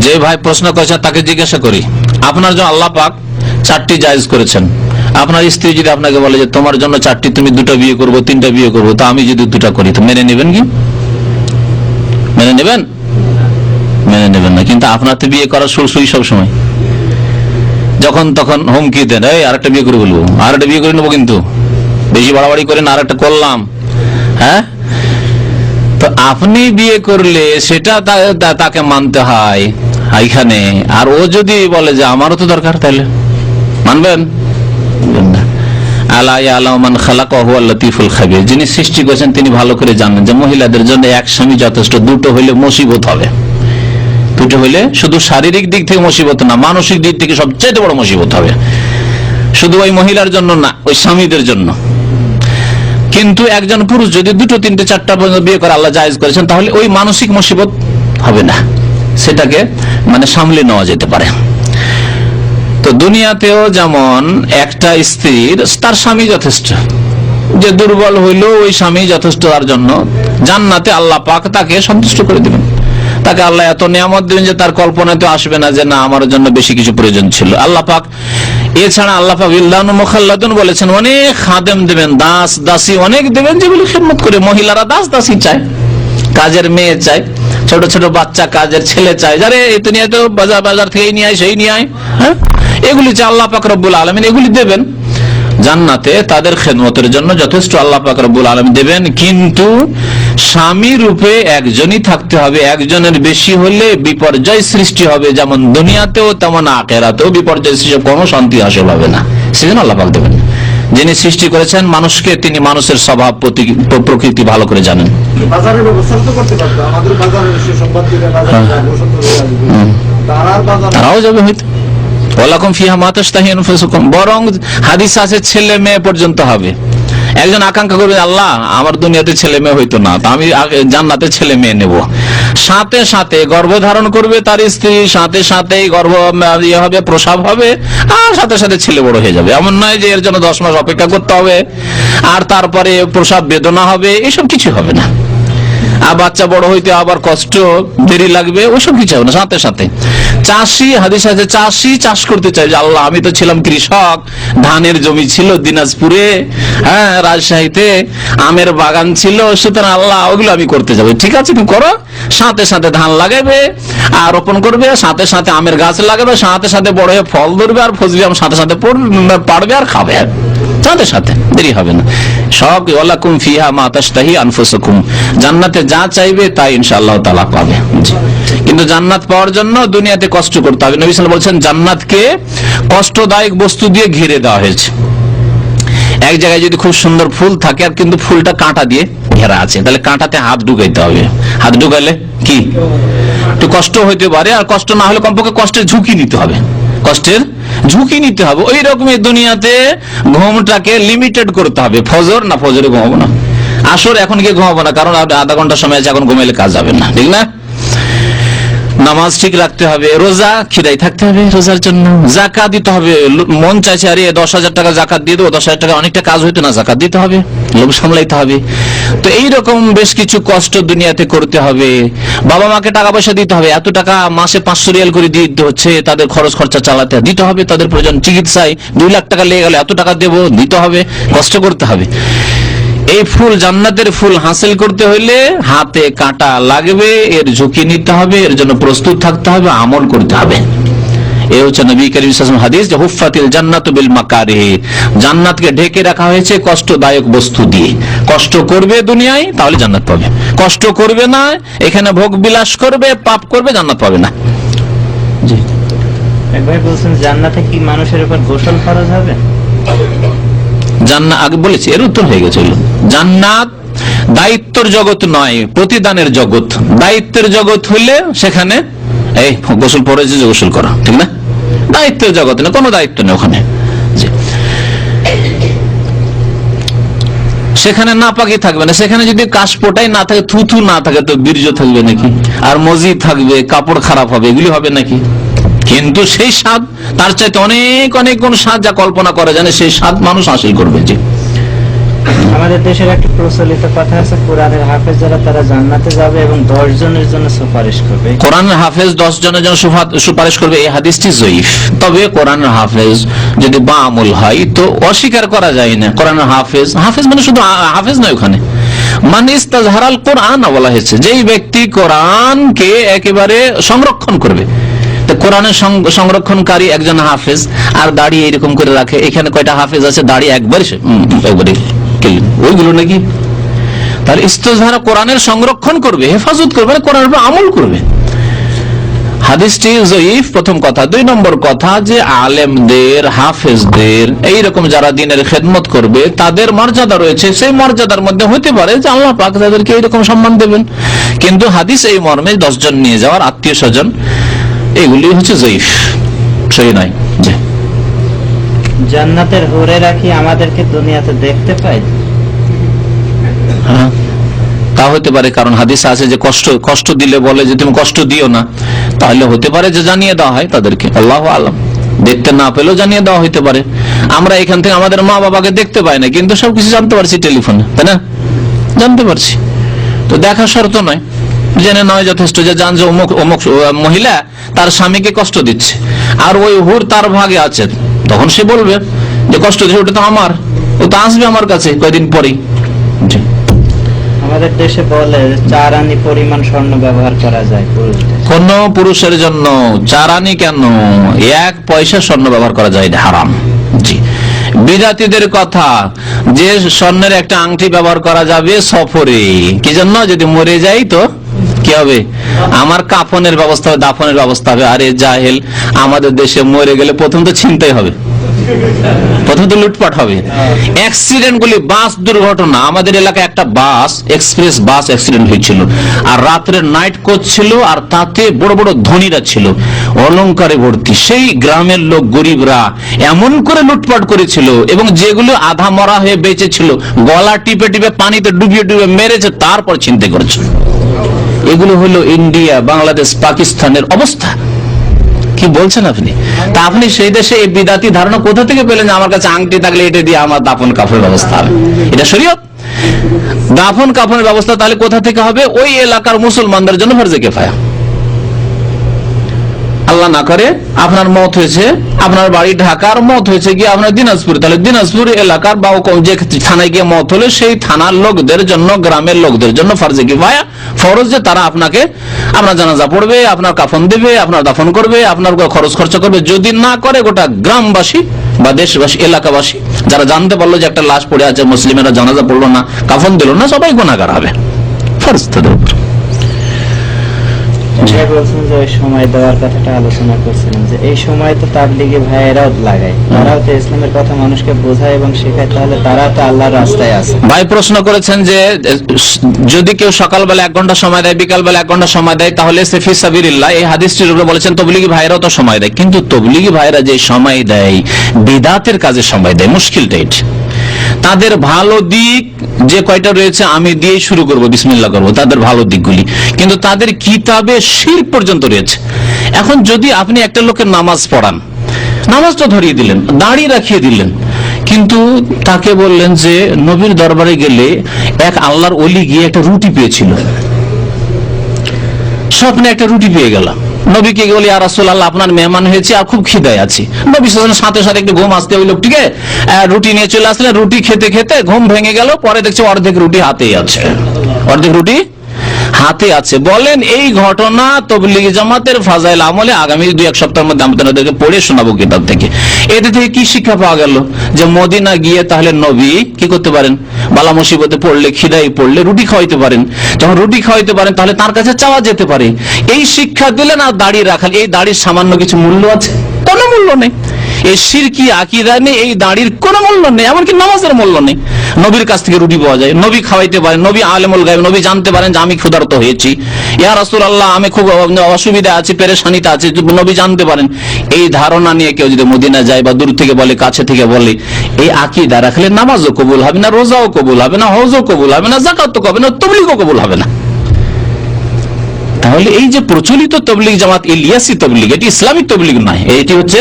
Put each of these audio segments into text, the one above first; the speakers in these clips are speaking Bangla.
যে ভাই প্রশ্ন করেছেন, তাকে জিজ্ঞাসা করি। আপনার জন্য আল্লাহ পাক চারটি জায়েজ করেছেন। আপনার স্ত্রী যদি আপনাকে বলে যে, তোমার জন্য চারটি, তুমি দুটো বিয়ে করব, তিনটা বিয়ে করব, তা আমি যদি দুটা করি, তো মেনে নেবেন কি? মেনে নেবেন? মেনে নেবেন না। কিন্তু আপনার তো বিয়ে করার সব সময়। যখন তখন হুমকি দেন, এই, আরেকটা বিয়ে করে বলব আর একটা বিয়ে করে নেব কিন্তু। বেশি বাড়াবাড়ি করেন, আরেকটা করলাম। হ্যাঁ? তো আপনি বিয়ে করলে সেটা তাকে মানতে হয়। এখানে আর ও যদি বলে যে আমারও তো দরকার তাহলে মানবেন? যিনি সৃষ্টি করেছেন, তিনি ভালো করে জানেন যে মহিলাদের জন্য এক স্বামী যথেষ্ট, দুটো হইলে মুসিবত হবে। দুটো হইলে শুধু শারীরিক দিক থেকে মুসিবত না, মানসিক দিক থেকে সবচেয়ে বড় মুসিবত হবে। শুধু ওই মহিলার জন্য না, ওই স্বামীদের জন্য। কিন্তু একজন পুরুষ যদি দুটো, তিনটে, চারটা বিয়ে করে আল্লাহ জায়েজ করেছেন, তাহলে ওই মানসিক মুসিবত হবে না। সেটাকে মানে সামলে নেওয়া যেতে পারে। তো দুনিয়াতেও যেমন একটা স্ত্রীর, তার স্বামী যথেষ্ট। যে দুর্বল হইল ওই স্বামী যথেষ্ট তার জন্য। জান্নাতে আল্লাহ পাক তাকে সন্তুষ্ট করে দিবেন। তাকে আল্লাহ এত নিয়ামত দিবেন যে তার কল্পনাতে আসবে না যে না, আমার জন্য বেশি কিছু প্রয়োজন ছিল। আল্লাহ পাক, এছাড়া আল্লাহ পাক মুখাল্লাদুন বলেছেন, অনেক খাদেম দেবেন, দাস দাসী অনেক দেবেন যেগুলি খেদমত করে। মহিলারা দাস দাসী চায়, কাজের মেয়ে চাই ছোট ছোট বাচ্চা কাজের ছেলে চাই যারে দুনিয়া তো বাজার বাজার থেকে নিয়ে আয়, সেই নিয়ে আয় হ্যাঁ? এগুলি চাই আল্লাহ পাক রব্বুল আলমিন এগুলি দেবেন জান্নাতে তাদের খেদমতের জন্য যথেষ্ট আল্লাহ পাক রব্বুল আলম দেবেন। কিন্তু স্বামী রূপে একজনই থাকতে হবে। একজনের বেশি হলে বিপর্যয় সৃষ্টি হবে। যেমন দুনিয়াতেও তেমন আখেরাতেও বিপর্যয় সৃষ্টি কোনো শান্তি হাসিল হবে না। সেজন্য আল্লাহ পাক দেবেন। যিনি সৃষ্টি করেছেন মানুষকে তিনি মানুষের স্বভাব প্রতি- প্রকৃতি ভালো করে জানেন। হ্যাঁ। তারাও যাবে হয়তো। ফিহা বরং হাদিস আছে ছেলে মেয়ে পর্যন্ত হবে। একজন আকাঙ্ক্ষা করবে, আল্লাহ, আমার দুনিয়াতে ছেলে মেয়ে হইতো না, তা আমি জান্নাতে ছেলে মেয়ে নেব। সাথে সাথে গর্ভধারণ করবে তার স্ত্রী, সাথে সাথে গর্ভ ইয়ে হবে, প্রসাব হবে, আর সাথে সাথে ছেলে বড় হয়ে যাবে। এমন নয় যে এর জন্য দশ মাস অপেক্ষা করতে হবে, আর তারপরে প্রসাব বেদনা হবে, এসব কিছু হবে না। আর বাচ্চা বড় হইতে আবার কষ্ট, দেরি লাগবে, ওইসব কিছু হবে না? সাথে সাথে। চাষি, হাদিস আছে, চাষি চাষ করতে চাই যে, আল্লাহ, আমি তো ছিলাম কৃষক, ধানের জমি ছিল দিনাজপুরে হ্যাঁ রাজশাহীতে, আমের বাগান ছিল, সুতরাং আল্লাহ, ওগুলো আমি করতে যাব। ঠিক আছে, তুমি করো। সাথে সাথে ধান লাগাবে আর রোপণ করবে, সাথে সাথে আমের গাছ লাগাবে, সাথে সাথে বড় হয়ে ফল ধরবে, আর ফজলি আম সাথে সাথে পড়বে- পাড়বে আর খাবে। সাথে সাথে, দেরি হবে না। সব ওয়ালাকুম ফিহা মা তাশতাহি আনফুসুকুম। জান্নাতে যা চাইবে তাই ইনশাআল্লাহ তাআলা পাবে। কিন্তু জান্নাত পাওয়ার জন্য দুনিয়াতে কষ্ট করতে হবে। নবী সাল্লাল্লাহু বলছেন, জান্নাতকে কষ্টদায়ক বস্তু দিয়ে ঘিরে দেওয়া হয়েছে। এক জায়গায় যদি খুব সুন্দর ফুল থাকে, আর কিন্তু ফুলটা কাঁটা দিয়ে ঘেরা আছে, তাহলে কাঁটাতে হাত ঢুকাইতে হবে। হাত ঢুকাইলে কি? একটু কষ্ট হইতে পারে, আর কষ্ট না হলে কমপক্ষে কষ্টের ঝুঁকি নিতে হবে। কষ্টের ঝুঁকি নিতে হবে। ওই রকমের দুনিয়াতে ঘুমটাকে লিমিটেড করতে হবে। ফজর না ফজরে ঘুমাবো না? আসর এখন গিয়ে ঘুমাবো না, কারণ আধা ঘণ্টা সময় আছে, এখন ঘুমাইলে কাজ যাবে না। ঠিক না? নামাজ ঠিক রাখতে হবে রোজা খিদাই থাকতে হবে। রোজার জন্য। জাকাত দিতে হবে মন চাইছে আরে দশ হাজার টাকা জাকাত দিয়ে দেবো দশ হাজার টাকা অনেকটা কাজ হইতো না জাকাত দিতে হবে লোভ সামলাইতে হবে। তো এইরকম বেশ কিছু কষ্ট দুনিয়াতে করতে হবে। বাবা মাকে টাকা পয়সা দিতে হবে এত টাকা মাসে পাঁচশো রিয়াল করে দিয়ে দিতে হচ্ছে তাদের খরচ খরচা চালাতে দিতে হবে তাদের প্রয়োজন চিকিৎসায় দুই লাখ টাকা লেগে গেলে এত টাকা দেবো দিতে হবে কষ্ট করতে হবে। এই ফুল জান্নাতের ফুল হাসিল করতে হইলে হাতে কাটা লাগবে এর ঝুঁকি নিতে হবে এর জন্য প্রস্তুত থাকতে হবে আমল করতে হবে। এ হচ্ছে নবী করিম হাদিস যে হুফাতিল জান্নাতু বিল মাকারিহ। জান্নাতকে ঢেকে রাখা হয়েছে কষ্টদায়ক বস্তু দিয়ে। কষ্ট করবে দুনিয়ায় তাহলে জান্নাত পাবে। কষ্ট করবে না এখানে ভোগ বিলাস করবে পাপ করবে জান্নাত পাবে না। জি। এক ভাই বলছেন জান্নাতে কি মানুষের উপর গোসল ফরজ হবে? জান্নাত, আগে বলেছি, এর উত্তর হয়ে গেছিল জান্নাত দায়িত্বর জগৎ নয়, প্রতিদানের জগৎ। দায়িত্বের জগৎ হইলে সেখানে, এই গোসল পড়েছে যে গোসল করা, ঠিক না? দায়িত্বের জগৎ না, কোনো দায়িত্ব নেই ওখানে। সেখানে না পাকি থাকবে না, সেখানে যদি কাশপোটাই না থাকে, থুথু না থাকে, তো বীর্য থাকবে নাকি? আর মজি থাকবে, কাপড় খারাপ হবে, এগুলি হবে নাকি? কিন্তু সেই স্বাদ তার চাইতে অনেক অনেক কোন স্বাদ যা কল্পনা করা জানে সেই স্বাদ মানুষ হাসিল করবে যে। আমাদের দেশের একটা প্রচলিত কথা আছে কোরআনের হাফেজ যারা তারা জান্নাতে যাবে এবং দশ জনের জন্য সুপারিশ করবে। কোরআনের হাফেজ দশ জনের জন্য সুপারিশ করবে এই হাদিসটি জয়ীফ। তবে কোরআনের হাফেজ যদি বা আমল হয় তো অস্বীকার করা যায় না। কোরআনের হাফেজ হাফেজ মানে শুধু হাফেজ নয় ওখানে। মানে ইস্তাজহারাল কোরআন বলা হয়েছে যেই ব্যক্তি কোরআনকে একেবারে সংরক্ষণ করবে কোরআনের সংরক্ষণকারী একজন হাফেজ আর দাড়ি এরকম করে রাখে। এখানে কয়টা হাফেজ আছে? দাড়ি একবারে একবারে ওইগুলো নাকি? তাহলে ইস্তজহারা কোরআনের সংরক্ষণ করবে, হেফাজত করবে মানে কোরআনের উপর আমল করবে। হাদিসটি জয়ীফ, প্রথম কথা। দুই নম্বর কথা যে আলেমদের, হাফেজদের, এইরকম যারা দিনের খেদমত করবে, তাদের মর্যাদা রয়েছে। সেই মর্যাদার মধ্যে হতে পারে যে আল্লাহ পাক তাদেরকে এইরকম সম্মান দেবেন। কিন্তু হাদিস এই মর্মে দশজন নিয়ে যাওয়ার আত্মীয় স্বজন এগুলি হচ্ছে জয়ীফ সই নয় জি। জান্নাতের হরে রাখি আমাদেরকে দুনিয়াতে দেখতে পাই হ্যাঁ। তা হতে পারে কারণ হাদিস আছে যে কষ্ট কষ্ট দিলে বলে যে তুমি কষ্ট দিও না। তাহলে হতে পারে যে জানিয়ে দেওয়া হয় তাদেরকে আল্লাহ আলম। দেখতে না পেলেও জানিয়ে দেওয়া হইতে পারে। আমরা এখান থেকে আমাদের মা বাবাকে দেখতে পাই না কিন্তু সবকিছু জানতে পারছি টেলিফোনে তাই না? জানতে পারছি। তো দেখা শর্ত নয়। জেনে নয় যথেষ্ট যে জান যে অমুক অমুক মহিলা তার স্বামীকে কষ্ট দিচ্ছে। আর ওই হুর তার ভাগে আছে। তখন সে বলবে যে কষ্ট দিচ্ছে ওটা তো আমার। ও তো আসবে আমার কাছে কয়দিন পরেই। আমাদের দেশে বলে চার আনি পরিমাণ স্বর্ণ ব্যবহার করা যায় কোন পুরুষের জন্য চারানি কেন? এক পয়সা স্বর্ণ ব্যবহার করা যায় হারাম। জি। বিজাতিদের কথা যে স্বর্ণের একটা আংটি ব্যবহার করা যাবে সফরে। কি জন্য? যদি মরে যাই তো কি হবে? আমার কাফনের ব্যবস্থা, দাফনের ব্যবস্থা হবে। আরে জাহেল, আমাদের দেশে মরে গেলে প্রথম তো চিন্তাই হবে। প্রথম তো লুটপাট হবে। অ্যাক্সিডেন্ট গুলি, বাস দুর্ঘটনা। আমাদের এলাকায় একটা বাস এক্সপ্রেস বাস অ্যাক্সিডেন্ট হয়েছিল। আর রাত্রে নাইট কোচ ছিল, আর তাতে বড় বড় ধনীরা ছিল। অলংকারে ভর্তি। সেই গ্রামের লোক গরিবরা এমন করে লুটপাট করেছিল এবং যেগুলো আধা মরা হয়ে বেঁচে ছিল, গলা টিপে টিপে পানিতে ডুবিয়ে ডুবিয়ে মেরেছে, তারপর চিন্তা করেছিল। এগুলো হলো ইন্ডিয়া, বাংলাদেশ, পাকিস্তানের অবস্থা। কি বলছেন আপনি? তা আপনি সেই দেশে এই বিদাতি ধারণা কোথা থেকে পেলেন আমার কাছে আংটি থাকলে এটা দিয়ে আমার দাপন কাপড়ের ব্যবস্থা হবে? এটা শরীয়ত। দাফন কাফনের ব্যবস্থা তাহলে কোথা থেকে হবে? ওই এলাকার মুসলমানদের জন্য ফরজে কেফায়া। আল্লাহ না করে, আপনার মত হয়েছে, আপনার বাড়ি ঢাকার মত হয়েছে গিয়ে আপনার দিনাজপুর। তাহলে দিনাজপুর এলাকার বা যে থানায় গিয়ে মত হলে সেই থানার লোকদের জন্য, গ্রামের লোকদের জন্য ফরজে কি ভাইয়া ফরজ যে তারা আপনাকে, আপনার জানাজা পড়বে, আপনার কাফন দেবে, আপনার দাফন করবে, আপনার খরচ খরচা করবে, যদি না করে গোটা গ্রামবাসী বা দেশবাসী, এলাকাবাসী, যারা জানতে পারল যে একটা লাশ পড়ে আছে, মুসলিমেরা জানাজা পড়ল না, কাফন দিল না, সবাই গোনাগার হবে। ফরজ তাদের বলছেন যে ওই সময় দেওয়ার কথাটা আলোচনা করছিলেন যে এই সময় তো ভাইয়েরাও লাগায়, তারাও তো ইসলামের কথা মানুষকে বোঝায় এবং শেখায়, তাহলে তারা তো আল্লাহর রাস্তায় আছে। ভাই প্রশ্ন করেছেন যে যদি কেউ সকালবেলা এক ঘণ্টা সময় দেয়, বিকালবেলা এক ঘণ্টা সময় দেয়, তাহলে সে ফিসাবিল্লাহ এই হাদিসটির উপরে বলেছেন, তবলিগি ভাইরাও তো সময় দেয়। কিন্তু তবলিগি ভাইরা যে সময় দেয়, বিদাতের কাজে সময় দেয় মুশকিলটা এটা। তাদের ভালো দিক যে কয়টা রয়েছে আমি দিয়ে শুরু করব, বিসমিল্লাহ করব, তাদের ভালো দিকগুলি। কিন্তু তাদের কিতাবে শির পর্যন্ত রয়েছে। এখন যদি আপনি একটা লোকের নামাজ পড়ান নামাজটা ধরিয়ে দিলেন, দাঁড়িয়ে রাখিয়ে দিলেন, কিন্তু তাকে বললেন যে, নবীর দরবারে গেলে এক আল্লাহর অলি গিয়ে একটা রুটি পেয়েছিল। স্বপ্নে একটা রুটি পেয়ে গেল নবীকে বলি আর রাসুল আল্লাহ আপনার মেহমান হয়েছে আর খুব খিদায় আছে। নবী সাথে সাথে একটু ঘুম আসতে ওই লোকটিকে রুটি নিয়ে চলে আসলে, রুটি খেতে খেতে ঘুম ভেঙে গেল, পরে দেখছে অর্ধেক রুটি হাতেই আছে। অর্ধেক রুটি হাতে আছে। বলেন, এই ঘটনা তবলিগি জামাতের ফাজাইল আমলে আগামী দুই, এক সপ্তাহের মধ্যে আমি আপনাদেরকে পড়ে শোনাবো কিতাব থেকে। এতে থেকে কি শিক্ষা পাওয়া গেল? যে মদিনা গিয়ে তাহলে নবী কি করতে পারেন? বালা মুসিবতে পড়লে খিদাই পড়লে রুটি খাওয়াইতে পারেন। যখন রুটি খাওয়াইতে পারেন, তাহলে তার কাছে চাওয়া যেতে পারে। এই শিক্ষা দিলেন আর দাড়ি রাখাল এই দাড়ির সামান্য কিছু মূল্য আছে? কোনো মূল্য নেই। এই সিরকি আকিদা নেই, এই দাড়ির কোনো মূল্য নেই, এমনকি নামাজের মূল্য নেই। নবীর কাছ থেকে রুটি পাওয়া যায়, নবী খাওয়াইতে পারেন নবী আলেমুল গায়েব, নবী জানতে পারেন যে আমি ক্ষুধার্ত হয়েছি। ইয়া রাসূল আল্লাহ আমি খুব অসুবিধা আছি, পেরেশানিতে আছি, নবী জানতে পারেন। এই ধারণা নিয়ে কেউ যদি মদিনা যায় বা দূর থেকে বলে, কাছে থেকে বলে, এই আকিদা রাখলে নামাজও কবুল হবে না, রোজাও কবুল হবে না, হজও কবুল হবে না জাকাতও কবে না, তবলিগও কবুল হবে না। তাহলে এই যে প্রচলিত তবলিগ জামাত ইলিয়াসি তবলিগ, এটি ইসলামিক তবলিগ নয়, এটি হচ্ছে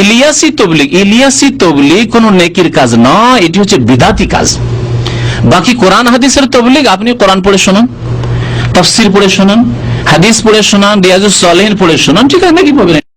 ইলিয়াসি তবলিক ইলিয়াসি তবলিক কোন নেকির কাজ না এটি হচ্ছে বিদাতি কাজ। বাকি কোরআন হাদিসের তবলিক আপনি কোরআন পড়ে শোনান, তফসির পড়ে শোনান, হাদিস পড়ে শোনান, রিয়াজুস সালেহিন পড়ে শোনান, ঠিক আছে, নাকি পাবেন।